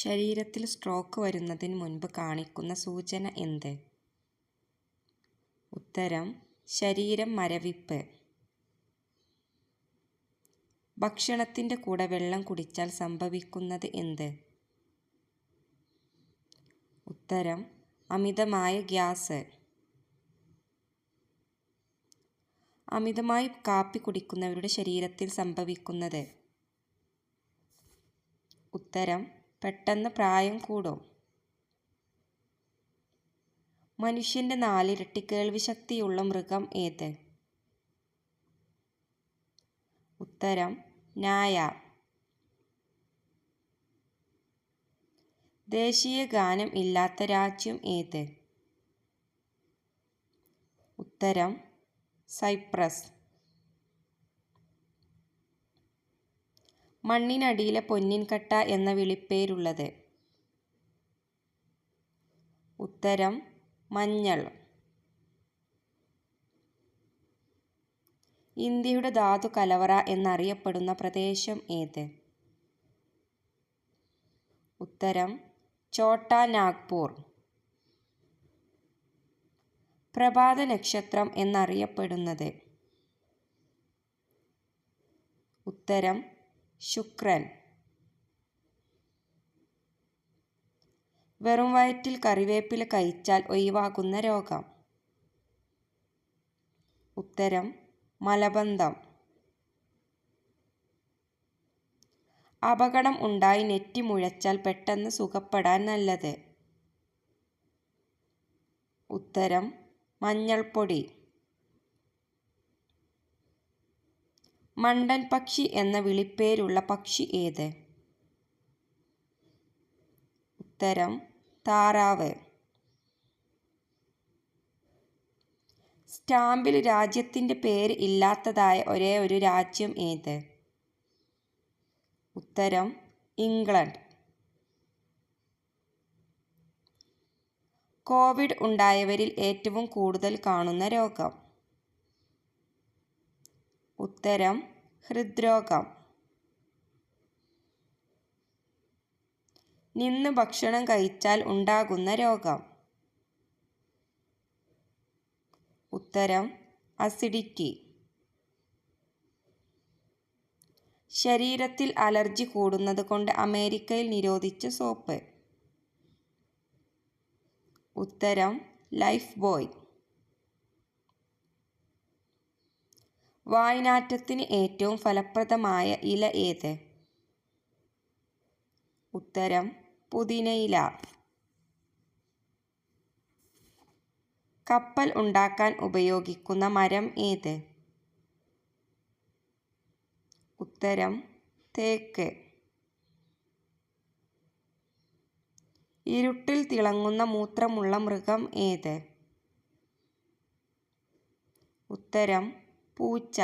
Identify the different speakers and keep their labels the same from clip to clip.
Speaker 1: ശരീരത്തിൽ സ്ട്രോക്ക് വരുന്നതിന് മുൻപ് കാണിക്കുന്ന സൂചന എന്ത്? ഉത്തരം ശരീരം മരവിപ്പ്. ഭക്ഷണത്തിന്റെ കൂടെ വെള്ളം കുടിച്ചാൽ സംഭവിക്കുന്നത് എന്ത്? ഉത്തരം അമിതമായ ഗ്യാസ്. അമിതമായി കാപ്പി കുടിക്കുന്നവരുടെ ശരീരത്തിൽ സംഭവിക്കുന്നത്? ഉത്തരം പെട്ടെന്ന് പ്രായം കൂടും. മനുഷ്യന്റെ നാലിരട്ടി കേൾവിശക്തിയുള്ള മൃഗം ഏത്? ഉത്തരം നായ. ദേശീയ ഗാനം ഇല്ലാത്ത രാജ്യം ഏത്? ഉത്തരം സൈപ്രസ്. മണ്ണിനടിയിലെ പൊന്നിൻകട്ട എന്ന വിളിപ്പേരുള്ളത്. ഉത്തരം മഞ്ഞൾ. ഇന്ത്യയുടെ ധാതു കലവറ എന്നറിയപ്പെടുന്ന പ്രദേശം ഏത്? ഉത്തരം ഛോട്ടാ നാഗ്പൂർ. പ്രഭാത നക്ഷത്രം എന്നറിയപ്പെടുന്നത്. ഉത്തരം ശുക്രൻ. വെറും വയറ്റിൽ കറിവേപ്പില കഴിച്ചാൽ ഒഴിവാകുന്ന രോഗം. ഉത്തരം മലബന്ധം. അപകടം ഉണ്ടായി നെറ്റി മുഴച്ചാൽ പെട്ടെന്ന് സുഖപ്പെടാൻ നല്ലത്. ഉത്തരം മഞ്ഞൾപ്പൊടി. മണ്ടൻ പക്ഷി എന്ന വിളിപ്പേരുള്ള പക്ഷി ഏത്? ഉത്തരം താറാവ്. സ്റ്റാമ്പിൽ രാജ്യത്തിന്റെ പേര് ഇല്ലാത്തതായ ഒരേ ഒരു രാജ്യം ഏത്? ഉത്തരം ഇംഗ്ലണ്ട്. കോവിഡ് ഉണ്ടായവരിൽ ഏറ്റവും കൂടുതൽ കാണുന്ന രോഗം. ഉത്തരം ഹൃദ്രോഗം. നിന്ന് ഭക്ഷണം കഴിച്ചാൽ ഉണ്ടാകുന്ന രോഗം. ഉത്തരം അസിഡിറ്റി ശരീരത്തിൽ അലർജി കൂടുന്നത് കൊണ്ട് അമേരിക്കയിൽ നിരോധിച്ച സോപ്പ്. ഉത്തരം ലൈഫ് ബോയ് വായ്നാറ്റത്തിന് ഏറ്റവും ഫലപ്രദമായ ഇല ഏത്? ഉത്തരം പുതിനയില കപ്പൽ ഉണ്ടാക്കാൻ ഉപയോഗിക്കുന്ന മരം ഏത്? ഉത്തരം തേക്ക്. ഇരുട്ടിൽ തിളങ്ങുന്ന മൂത്രമുള്ള മൃഗം ഏത്? ഉത്തരം പൂച്ച.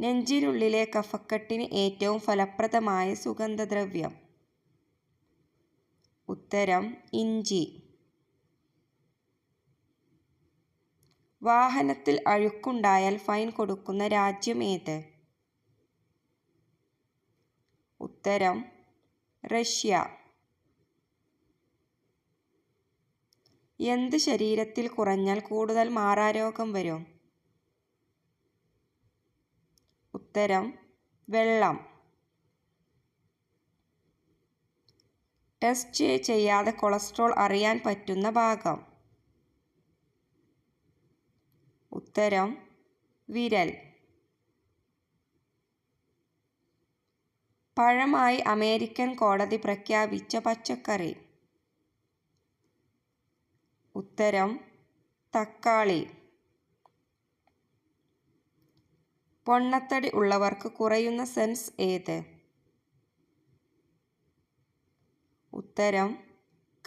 Speaker 1: നെഞ്ചിനുള്ളിലെ കഫക്കെട്ടിന് ഏറ്റവും ഫലപ്രദമായ സുഗന്ധദ്രവ്യം. ഉത്തരം ഇഞ്ചി. വാഹനത്തിൽ അഴുക്കുണ്ടായാൽ ഫൈൻ കൊടുക്കുന്ന രാജ്യം ഏത്? ഉത്തരം റഷ്യ. എന്ത് ശരീരത്തിൽ കുറഞ്ഞാൽ കൂടുതൽ മാറാരോഗം വരും? ഉത്തരം വെള്ളം. ടെസ്റ്റ് ചെയ്യാതെ കൊളസ്ട്രോൾ അറിയാൻ പറ്റുന്ന ഭാഗം. ഉത്തരം വിരൽ. പഴമായി അമേരിക്കൻ കോടതി പ്രഖ്യാപിച്ച പച്ചക്കറി. ഉത്തരം തക്കാളി. പൊണ്ണത്തടി ഉള്ളവർക്ക് കുറയുന്ന സെൻസ് ഏത്? ഉത്തരം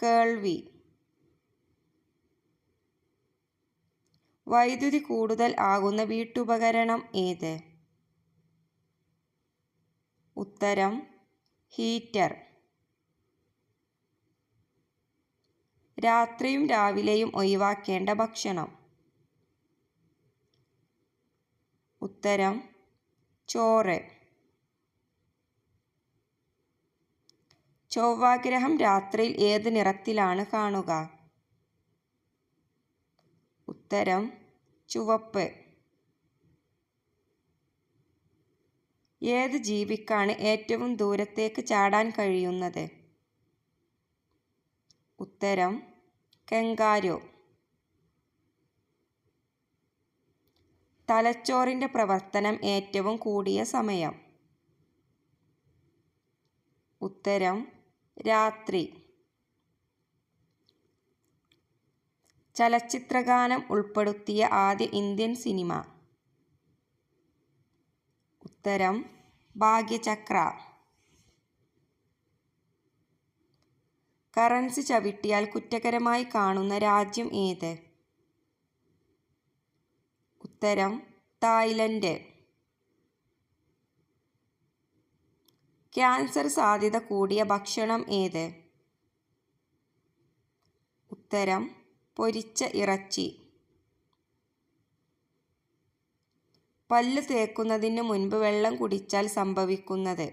Speaker 1: കേൾവി. വൈദ്യുതി കൂടുതൽ ആകുന്ന വീട്ടുപകരണം ഏത്? ഉത്തരം ഹീറ്റർ. രാത്രിയും രാവിലെയും ഒഴിവാക്കേണ്ട ഭക്ഷണം. ഉത്തരം ചോറ്. ചൊവ്വാഗ്രഹം രാത്രിയിൽ ഏത് നിറത്തിലാണ് കാണുക? ഉത്തരം ചുവപ്പ്. ഏത് ജീവിക്കാണ് ഏറ്റവും ദൂരത്തേക്ക് ചാടാൻ കഴിയുന്നത്? ഉത്തരം കെങ്കാരു തലച്ചോറിന്റെ പ്രവർത്തനം ഏറ്റവും കൂടിയ സമയം. ഉത്തരം രാത്രി. ചലച്ചിത്രഗാനം ഉൾപ്പെടുത്തിയ ആദ്യ ഇന്ത്യൻ സിനിമ. ഉത്തരം ഭാഗ്യചക്ര. കറൻസി ചവിട്ടിയാൽ കുറ്റകരമായി കാണുന്ന രാജ്യം ഏത്? ഉത്തരം തായ്ലൻഡ്. ക്യാൻസർ സാധ്യത കൂടിയ ഭക്ഷണം ഏത്? ഉത്തരം പൊരിച്ച ഇറച്ചി. പല്ല് തേക്കുന്നതിന് മുൻപ് വെള്ളം കുടിച്ചാൽ സംഭവിക്കുന്നത്?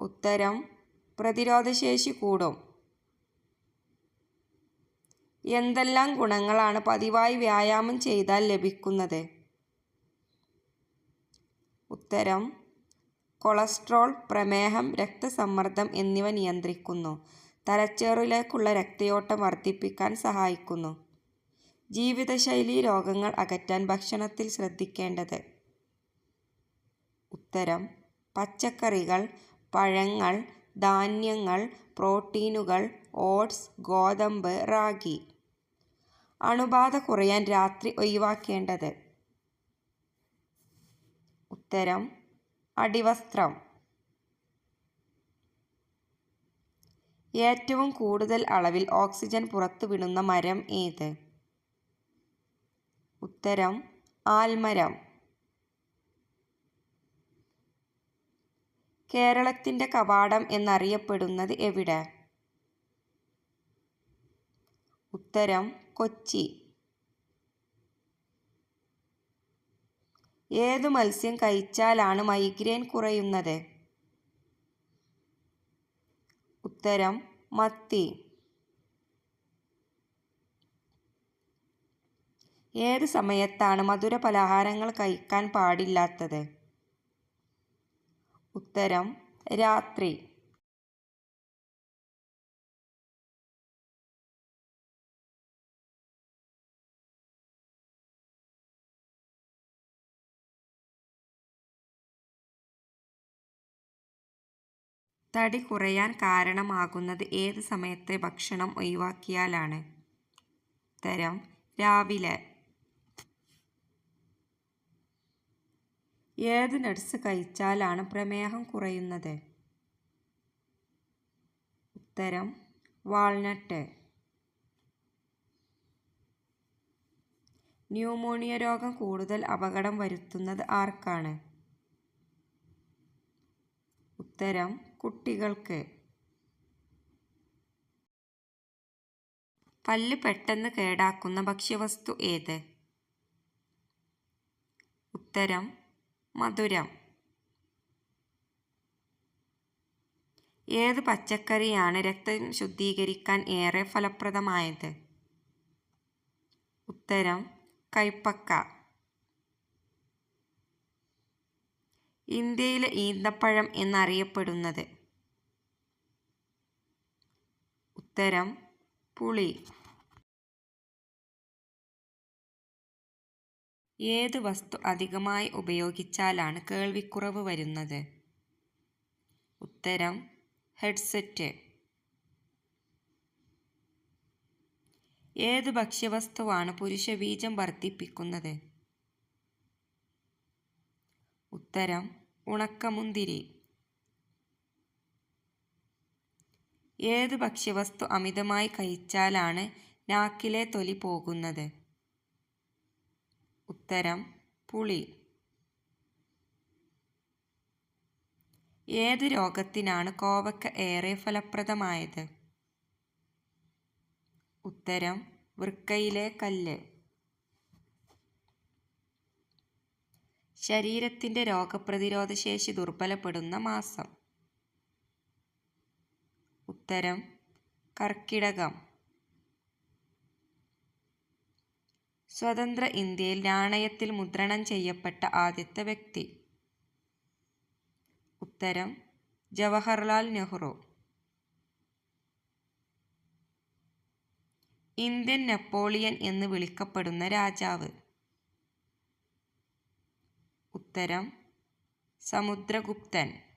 Speaker 1: ഉത്തരം പ്രതിരോധശേഷി കൂടും. എന്തെല്ലാം ഗുണങ്ങളാണ് പതിവായി വ്യായാമം ചെയ്താൽ ലഭിക്കുന്നത്? ഉത്തരം കൊളസ്ട്രോൾ പ്രമേഹം രക്തസമ്മർദ്ദം എന്നിവ നിയന്ത്രിക്കുന്നു. തലച്ചോറിലേക്കുള്ള രക്തയോട്ടം വർദ്ധിപ്പിക്കാൻ സഹായിക്കുന്നു. ജീവിതശൈലി രോഗങ്ങൾ അകറ്റാൻ ഭക്ഷണത്തിൽ ശ്രദ്ധിക്കേണ്ടത്. ഉത്തരം പച്ചക്കറികൾ പഴങ്ങൾ ധാന്യങ്ങൾ പ്രോട്ടീനുകൾ ഓട്സ് ഗോതമ്പ് റാഗി. അണുബാധ കുറയാൻ രാത്രി ഒഴിവാക്കേണ്ടത്. ഉത്തരം അടിവസ്ത്രം. ഏറ്റവും കൂടുതൽ അളവിൽ ഓക്സിജൻ പുറത്തുവിടുന്ന മരം ഏത്? ഉത്തരം ആൽമരം. കേരളത്തിന്റെ കവാടം എന്നറിയപ്പെടുന്നത് എവിടെ? ഉത്തരം കൊച്ചി. ഏതു മത്സ്യം കഴിച്ചാലാണ് മൈഗ്രെയിൻ കുറയുന്നത്? ഉത്തരം മത്തി. ഏത് സമയത്താണ് മധുര പലഹാരങ്ങൾ കഴിക്കാൻ പാടില്ലാത്തത്? ഉത്തരം രാത്രി. തടി കുറയാൻ കാരണമാകുന്നത് ഏത് സമയത്തെ ഭക്ഷണം ഒഴിവാക്കിയാലാണ്? ഉത്തരം രാവിലെ. ഏത് നട്സ് കഴിച്ചാലാണ് പ്രമേഹം കുറയുന്നത്? ഉത്തരം വാൾനട്ട്. ന്യൂമോണിയ രോഗം കൂടുതൽ അപകടം വരുത്തുന്നത് ആർക്കാണ്? ഉത്തരം കുട്ടികൾക്ക്. പല്ല് പെട്ടെന്ന് കേടാക്കുന്ന ഭക്ഷ്യവസ്തു ഏത്? ഉത്തരം മധുരം. ഏത് പച്ചക്കറിയാണ് രക്തം ശുദ്ധീകരിക്കാൻ ഏറെ ഫലപ്രദമായത്? ഉത്തരം കൈപ്പക്ക. ഇന്ത്യയിലെ ഈന്തപ്പഴം എന്നറിയപ്പെടുന്നത്. ഉത്തരം പുളി. ഏത് വസ്തു അധികമായി ഉപയോഗിച്ചാലാണ് കേൾവിക്കുറവ് വരുന്നത്? ഉത്തരം ഹെഡ്സെറ്റ്. ഏത് ഭക്ഷ്യവസ്തുവാണ് പുരുഷബീജം വർദ്ധിപ്പിക്കുന്നത്? ഉത്തരം ഉണക്കമുന്തിരി. ഏത് ഭക്ഷ്യവസ്തു അമിതമായി കഴിച്ചാലാണ് നാക്കിലെ തൊലി പോകുന്നത്? ഉത്തരം പുളി. ഏത് രോഗത്തിനാണ് കോവക്ക ഏറെ ഫലപ്രദമായത്? ഉത്തരം വൃക്കയിലെ കല്ല്. ശരീരത്തിന്റെ രോഗപ്രതിരോധ ശേഷി ദുർബലപ്പെടുന്ന മാസം. ഉത്തരം കർക്കിടകം. സ്വതന്ത്ര ഇന്ത്യയിൽ നാണയത്തിൽ മുദ്രണം ചെയ്യപ്പെട്ട ആദ്യത്തെ വ്യക്തി. ഉത്തരം ജവഹർലാൽ നെഹ്റു. ഇന്ത്യൻ നെപ്പോളിയൻ എന്ന് വിളിക്കപ്പെടുന്ന രാജാവ്. ഉത്തരം സമുദ്രഗുപ്തൻ.